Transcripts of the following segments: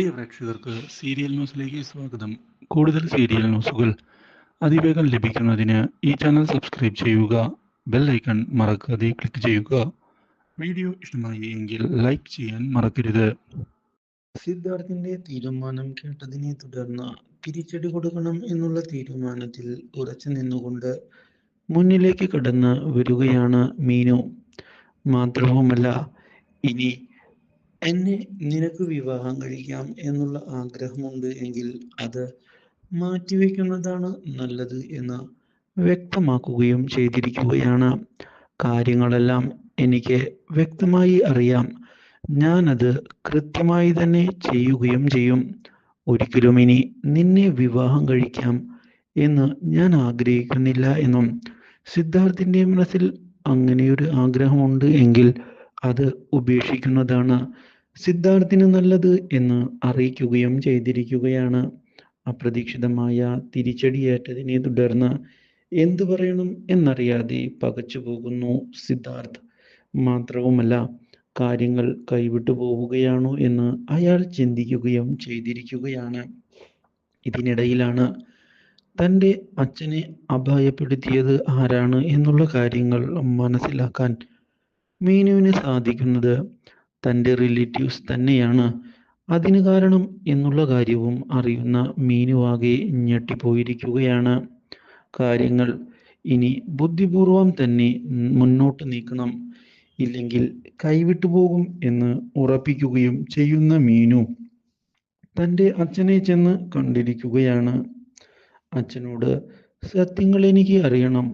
പ്രിയ പ്രേക്ഷകർക്ക് സീരിയൽ ന്യൂസിലേക്ക് സ്വാഗതം. കൂടുതൽ സീരിയൽ ന്യൂസുകൾ അതിവേഗം ലഭിക്കുന്നതിന് ഈ ചാനൽ സബ്സ്ക്രൈബ് ചെയ്യുക ബെൽ ഐക്കൺ മറക്കാതെ ക്ലിക്ക് ചെയ്യുക. വീഡിയോ ഇഷ്ടമായി എങ്കിൽ ലൈക്ക് ചെയ്യാൻ മറക്കരുത്. സിദ്ധാർത്ഥിന്റെ തീരുമാനം കേട്ടതിനെ തുടർന്ന് തിരിച്ചടി കൊടുക്കണം എന്നുള്ള തീരുമാനത്തിൽ ഉറച്ചു നിന്നുകൊണ്ട് മുന്നിലേക്ക് കടന്ന് വരികയാണ് മീനു. മാത്രവുമല്ല ഇനി എന്നെ നിനക്ക് വിവാഹം കഴിക്കാം എന്നുള്ള ആഗ്രഹമുണ്ട് എങ്കിൽ അത് മാറ്റിവെക്കുന്നതാണ് നല്ലത് എന്ന് വ്യക്തമാക്കുകയും ചെയ്തിരിക്കുകയാണ്. കാര്യങ്ങളെല്ലാം എനിക്ക് വ്യക്തമായി അറിയാം. ഞാനത് കൃത്യമായി തന്നെ ചെയ്യുകയും ചെയ്യും. ഒരിക്കലും ഇനി നിന്നെ വിവാഹം കഴിക്കാം എന്ന് ഞാൻ ആഗ്രഹിക്കുന്നില്ല എന്നും സിദ്ധാർത്ഥിന്റെ മനസ്സിൽ അങ്ങനെയൊരു ആഗ്രഹമുണ്ട് എങ്കിൽ അത് ഉപേക്ഷിക്കുന്നതാണ് സിദ്ധാർത്ഥിന് നല്ലത് എന്ന് അറിയിക്കുകയും ചെയ്തിരിക്കുകയാണ്. അപ്രതീക്ഷിതമായ തിരിച്ചടിയേറ്റതിനെ തുടർന്ന് എന്തു പറയണം എന്നറിയാതെ പകച്ചു പോകുന്നു സിദ്ധാർത്ഥ്. മാത്രവുമല്ല കാര്യങ്ങൾ കൈവിട്ടു പോവുകയാണോ എന്ന് അയാൾ ചിന്തിക്കുകയും ചെയ്തിരിക്കുകയാണ്. ഇതിനിടയിലാണ് തന്റെ അച്ഛനെ അപായപ്പെടുത്തിയത് ആരാണ് എന്നുള്ള കാര്യങ്ങൾ മനസ്സിലാക്കാൻ മീനുവിന് സാധിക്കുന്നത് തന്റെ റിലേറ്റീവ്സ് തന്നെയാണ്. അതിന് കാരണം എന്നുള്ള കാര്യവും അറിയുന്ന മീനുവാകെ ഞെട്ടിപ്പോയിരിക്കുകയാണ്. കാര്യങ്ങൾ ഇനി ബുദ്ധിപൂർവം തന്നെ മുന്നോട്ട് നീക്കണം. ഇല്ലെങ്കിൽ കൈവിട്ടു പോകും എന്ന് ഉറപ്പിക്കുകയും ചെയ്യുന്ന മീനു തന്റെ അച്ഛനെ ചെന്ന് കണ്ടിരിക്കുകയാണ്. അച്ഛനോട് സത്യങ്ങൾ എനിക്ക് അറിയണം.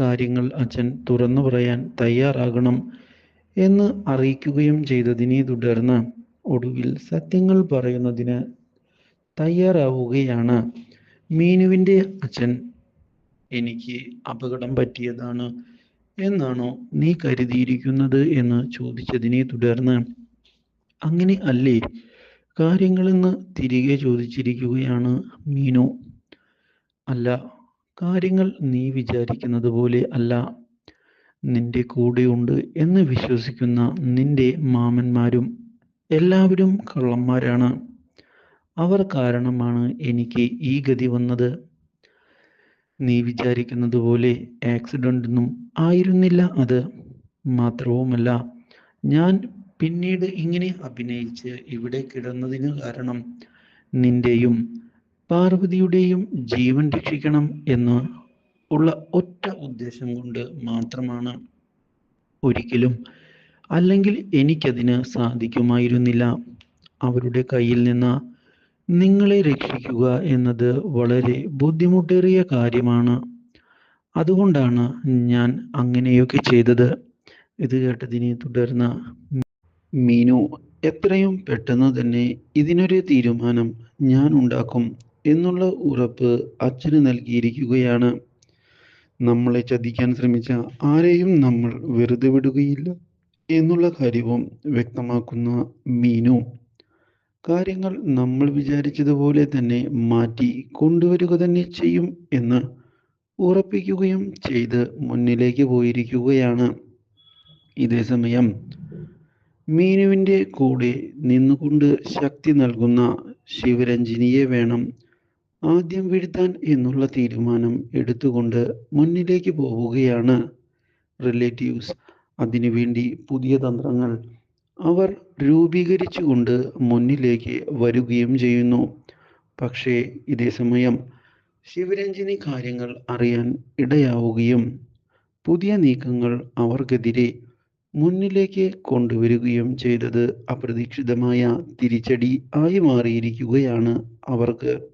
കാര്യങ്ങൾ അച്ഛൻ തുറന്നു പറയാൻ തയ്യാറാകണം. എന്ന് അറിയിക്കുകയും ചെയ്തതിനെ തുടർന്ന് ഒടുവിൽ സത്യങ്ങൾ പറയുന്നതിന് തയ്യാറാവുകയാണ്. മീനുവിന്റെ അച്ഛൻ എനിക്ക് അപകടം പറ്റിയതാണ് എന്നാണോ നീ കരുതിയിരിക്കുന്നത്? എന്ന് ചോദിച്ചതിനെ തുടർന്ന് അങ്ങനെ അല്ലേ? കാര്യങ്ങളെന്ന് തിരികെ ചോദിച്ചിരിക്കുകയാണ് മീനു. അല്ല കാര്യങ്ങൾ നീ വിചാരിക്കുന്നത് പോലെ അല്ല. നിന്റെ കൂടെയുണ്ട് എന്ന് വിശ്വസിക്കുന്ന നിന്റെ മാമന്മാരും എല്ലാവരും കള്ളന്മാരാണ്. അവർ കാരണമാണ് എനിക്ക് ഈ ഗതി വന്നത്. നീ വിചാരിക്കുന്നത് പോലെ ആക്സിഡന്റ് ഒന്നും ആയിരുന്നില്ല അത്. മാത്രവുമല്ല ഞാൻ പിന്നീട് ഇങ്ങനെ അഭിനയിച്ച് ഇവിടെ കിടന്നതിന് കാരണം നിന്റെയും പാർവതിയുടെയും ജീവൻ രക്ഷിക്കണം എന്ന് ഉള്ള ഒറ്റ ഉദ്ദേശം കൊണ്ട് മാത്രമാണ് ഒരിക്കലും അല്ലെങ്കിൽ എനിക്കതിന് സാധിക്കുമായിരുന്നില്ല. അവരുടെ കയ്യിൽ നിന്ന് നിങ്ങളെ രക്ഷിക്കുക എന്നത് വളരെ ബുദ്ധിമുട്ടേറിയ കാര്യമാണ്. അതുകൊണ്ടാണ് ഞാൻ അങ്ങനെയൊക്കെ ചെയ്തത്. ഇത് കേട്ടതിനെ തുടർന്ന് മീനു എത്രയും പെട്ടെന്ന് തന്നെ ഇതിനൊരു തീരുമാനം ഞാൻ ഉണ്ടാക്കും എന്നുള്ള ഉറപ്പ് അച്ഛന് നൽകിയിരിക്കുകയാണ്. നമ്മളെ ചതിക്കാൻ ശ്രമിച്ച ആരെയും നമ്മൾ വെറുതെ വിടുകയില്ല എന്നുള്ള കാര്യവും വ്യക്തമാക്കുന്ന മീനു. കാര്യങ്ങൾ നമ്മൾ വിചാരിച്ചതുപോലെ തന്നെ മാറ്റി കൊണ്ടുവരിക തന്നെ ചെയ്യും എന്ന് ഉറപ്പിക്കുകയും ചെയ്ത് മുന്നിലേക്ക് പോയിരിക്കുകയാണ്. ഇതേ സമയം മീനുവിന്റെ കൂടെ നിന്നുകൊണ്ട് ശക്തി നൽകുന്ന ശിവരഞ്ജിനിയെ വേണം ആദ്യം വീഴ്ത്താൻ എന്നുള്ള തീരുമാനം എടുത്തുകൊണ്ട് മുന്നിലേക്ക് പോവുകയാണ് റിലേറ്റീവ്സ്. അതിനുവേണ്ടി പുതിയ തന്ത്രങ്ങൾ അവർ രൂപീകരിച്ചുകൊണ്ട് മുന്നിലേക്ക് വരികയും ചെയ്യുന്നു. പക്ഷേ ഇതേ സമയം ശിവരഞ്ജിനി കാര്യങ്ങൾ അറിയാൻ ഇടയാവുകയും പുതിയ നീക്കങ്ങൾ അവർക്കെതിരെ മുന്നിലേക്ക് കൊണ്ടുവരികയും ചെയ്തത് അപ്രതീക്ഷിതമായ തിരിച്ചടി ആയി മാറിയിരിക്കുകയാണ് അവർക്ക്.